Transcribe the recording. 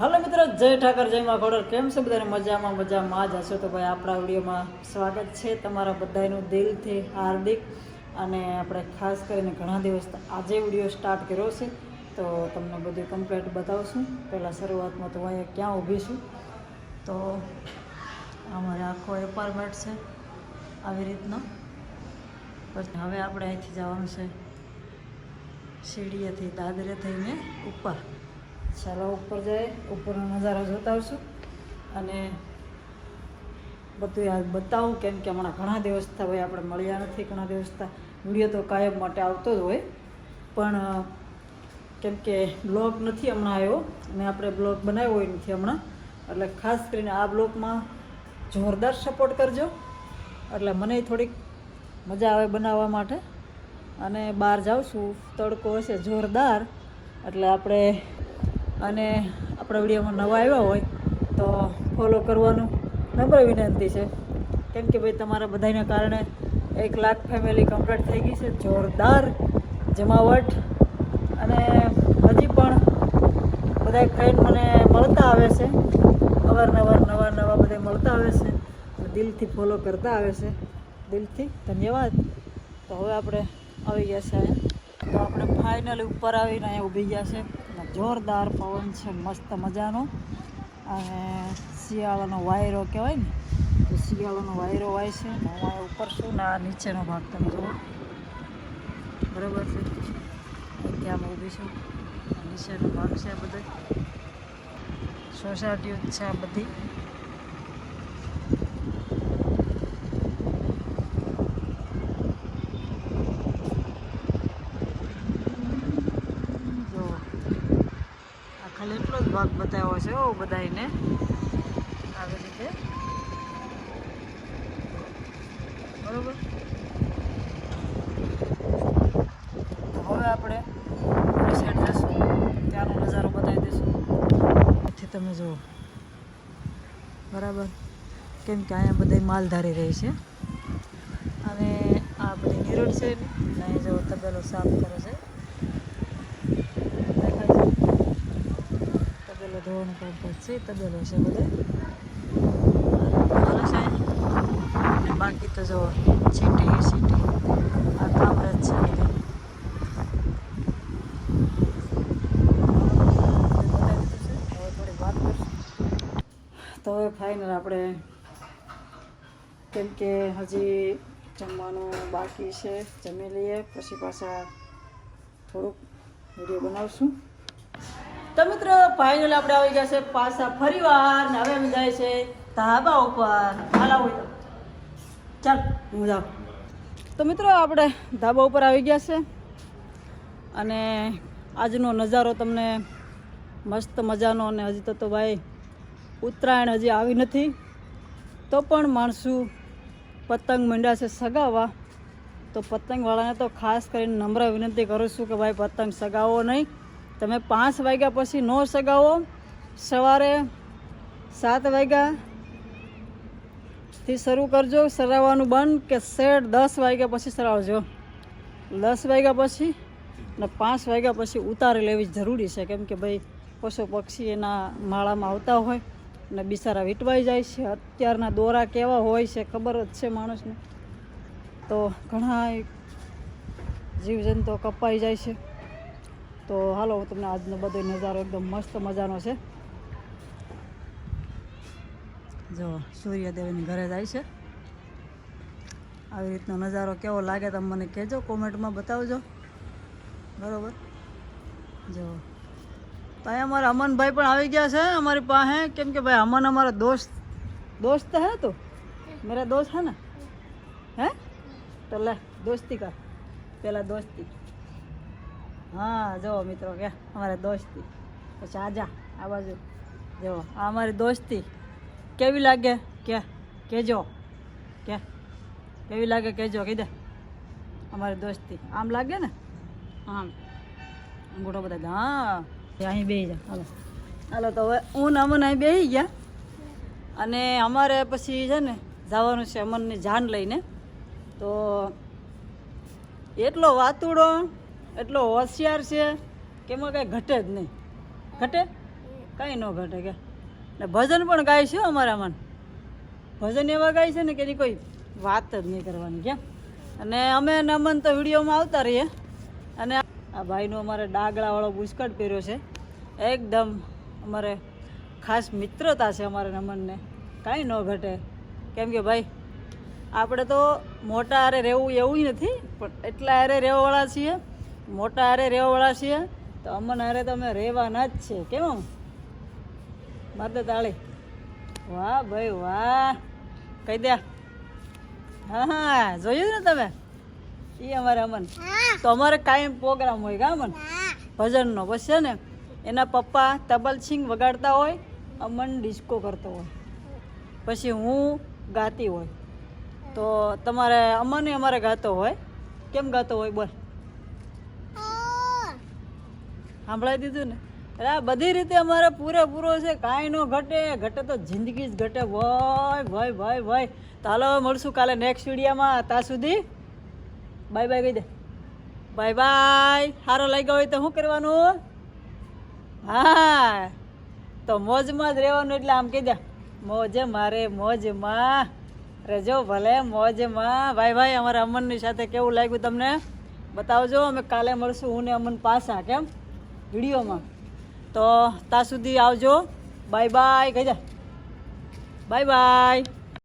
હાલો મિત્રો, જય ઠાકર, જય માં કેમ છે બધાને? મજામાં મજામાં. જ હશો તો ભાઈ આપણા વિડીયોમાં સ્વાગત છે તમારા બધાનું દિલથી હાર્દિક અને આપણે ખાસ કરીને ઘણા દિવસ આજે વીડિયો સ્ટાર્ટ કર્યો છે. તો તમને બધું કમ્પ્લીટ બતાવશું. પહેલાં શરૂઆતમાં તો અહીંયા ક્યાં ઊભી છું? તો અમારે આખો એપાર્ટમેન્ટ છે આવી રીતનો. પછી હવે આપણે અહીંથી જવાનું છે સીડીએથી દાદરે થઈને ઉપર. ચાલો ઉપર જાય ઉપરનો નજારો જોતા આવશું. અને બધું આ બતાવું, કેમ કે હમણાં ઘણા દિવસ થતા હોય, આપણે મળ્યા નથી ઘણા દિવસ વીડિયો તો કાયમ માટે આવતો જ હોય. પણ કેમ કે બ્લોગ નથી હમણાં આવ્યો, અને આપણે બ્લોગ બનાવ્યો હોય નથી હમણાં. એટલે ખાસ કરીને આ બ્લોગમાં જોરદાર સપોર્ટ કરજો. એટલે મને થોડીક મજા આવે બનાવવા માટે. અને બહાર જાઉં છું, તડકો હશે, જોરદાર. એટલે આપણે અને આપણા વિડીયોમાં નવા આવ્યા હોય તો ફોલો કરવાનું નમ્ર વિનંતી છે. કેમ કે ભાઈ તમારા બધાના કારણે એક લાખ ફેમિલી કમ્પ્લીટ થઈ ગઈ છે. જોરદાર જમાવટ. અને હજી પણ બધા ફ્રેન્ડ મને મળતા આવે છે. અવારનવાર નવા નવા બધા મળતા આવે છે. દિલથી ફોલો કરતા આવે છે. દિલથી ધન્યવાદ. તો હવે આપણે આવી ગયા છે. તો આપણે ફાઇનલી ઉપર આવીને અહીંયા ઊભી ગયા છે. જોરદાર પવન છે, મસ્ત મજાનો. અને શિયાળાનો વાયરો કહેવાય ને, તો શિયાળાનો વાયરો વાય છે. હું અહીંયા ઉપર છું ને આ નીચેનો ભાગ તમે જુઓ. બરાબર છે? ત્યાં ઊભી છું. નીચેનો ભાગ છે બધો. સોસાયટીઓ છે બધી જો આ ખાલી એટલો જ ભાગ છે હો બધાને આવી રીતે. બરોબર? હવે આપણે સાઈડ જઈશું. ત્યાંનો નજારો બતાવી દઈશું. પછી તમે જુઓ. બરાબર? કેમ કે અહીંયા બધા માલધારી રહે છે. અને આ બધી નિરોડ છે અને અહીં જો તબેલો સાફ કરે છે દેખાય છે ધોવાનું કામકાજ છે તબેલો છે બધે. છે. બાકી તો જો છીટી સીટી. આ છે હવે વાત કરશું તો હવે ફાઇનલ આપણે કેમ કે હજી જમવાનું બાકી છે. જમી લઈએ. પછી પાછા થોડુંક વીડિયો બનાવશું. તો મિત્રો ફાઇનલ આપણે આવી ગયા છે પાછા ફરીવાર ને હવે અમે જાય છે ધાબા ઉપર. હાલા હોય ચાલ, હું જાઉં. તો મિત્રો, આપણે ધાબા ઉપર આવી ગયા છે અને આજનો નજારો તમને મસ્ત મજાનો અને હજી તો ભાઈ ઉત્તરાયણ હજી આવી નથી. તો પણ માણસું પતંગ મંડ્યા છે સગાવવા. તો પતંગવાળાને તો ખાસ કરીને નમ્ર વિનંતી કરું છું કે ભાઈ, પતંગ સગાવો નહીં. તમે પાંચ વાગ્યા પછી ન સગાવો. સવારે સાત વાગ્યાથી શરૂ કરજો. સરાવવાનું બંધ કે સેટ દસ વાગ્યા પછી સરાવજો. દસ વાગ્યા પછી ને પાંચ વાગ્યા પછી ઉતારી લેવી જરૂરી છે. કેમ કે ભાઈ પશુ પક્ષી એના માળામાં આવતા હોય ને બિચારા વીટવાઈ જાય છે. અત્યારના દોરા કેવા હોય છે ખબર જ છે માણસને. તો ઘણા જીવજંતુઓ કપાઈ જાય છે. તો હાલો, હું તમને આજનો બધો નજારો એકદમ મસ્ત મજાનો છે. જો, સૂર્યદેવની ઘરે જાય છે. આવી રીતનો નજારો કેવો લાગે તમે મને કહેજો, કોમેન્ટમાં બતાવજો. બરોબર? જો. તો અહીંયા અમારા અમનભાઈ પણ આવી ગયા છે, અમારી પાસે. કેમ કે ભાઈ, અમન અમારા દોસ્ત દોસ્ત હે તો? મેરા દોસ્ત હે ને? હે? તો લે, દોસ્તી કર. પહેલાં દોસ્તી. હા જો મિત્રો, કે અમારે દોસ્તી. પછી આજા, આ બાજુ. જો આ અમારી દોસ્તી. કેવી લાગે? કે, કેજો. કે, કેવી લાગે કેજો, કીધે. અમારી દોસ્તી. આમ લાગે ને? આમ. અંગૂઠો બધા હા અહીં બે જા. હાલો. હાલો, તો હવે હું ને અમન અહીં બેસી ગયા. અને અમારે પછી છે ને, જવાનું છે અમનની જાન લઈને. તો, એટલો વાતુડો એટલો હોશિયાર છે કે એમાં કાંઈ ઘટે જ નહીં. ઘટે? કાંઈ ન ઘટે કે. ને ભજન પણ ગાય છે અમારા મન ભજન એવા ગાય છે ને કે એની કોઈ વાત જ નહીં કરવાની કેમ અને અમે નમન તો વિડીયોમાં આવતા રહીએ. અને આ ભાઈનો અમારે ડાગડાવાળો બુસ્કટ પહેર્યો છે. એકદમ અમારે ખાસ મિત્રતા છે અમારે નમનને કાંઈ ન ઘટે. કેમ કે ભાઈ, આપણે તો મોટા હારે રહેવું એવું નથી, પણ એટલા હારે રહેવાવાળા છીએ મોટા હારે રહેવાવાળા છીએ, તો અમન હારે તો અમે રહેવાના જ છે. કેમ મારે તાળી. વાહ ભાઈ વાહ. કહી દે. હા હા, જોયું ને તમે? એ અમારે અમન. તો અમારે કાયમ પ્રોગ્રામ હોય કા અમન? ભજનનો. બસ છે ને, એના પપ્પા તબલ છીંગ વગાડતા હોય, અમન ડિસ્કો કરતો હોય. પછી હું ગાતી હોય. તો તમારે અમને અમારે ગાતો હોય. કેમ ગાતો હોય બોલ? સાંભળાવી દીધું ને? એટલે આ બધી રીતે અમારે પૂરેપૂરો છે, કાંઈ ન ઘટે ઘટે તો જિંદગી જ ઘટે. ભાઈ ભાઈ ભાઈ ભાઈ તાલો મળશું કાલે નેક્સ્ટ વિડીયામાં ત્યાં સુધી બાય બાય કહી દે. બાય બાય સારો લાગ્યો હોય તો શું કરવાનું? હા. તો મોજમાં જ રહેવાનું એટલે આમ કહી દે. મોજે મારે મોજમાં રહેજો ભલે મોજમાં ભાઈ ભાઈ, અમારા અમનની સાથે કેવું લાગ્યું તમને? બતાવજો, અમે કાલે મળશું, હું ને અમન પાછા, કેમ? વિડીયોમાં. તો ત્યાં સુધી આવજો. બાય બાય કહી દે બાય બાય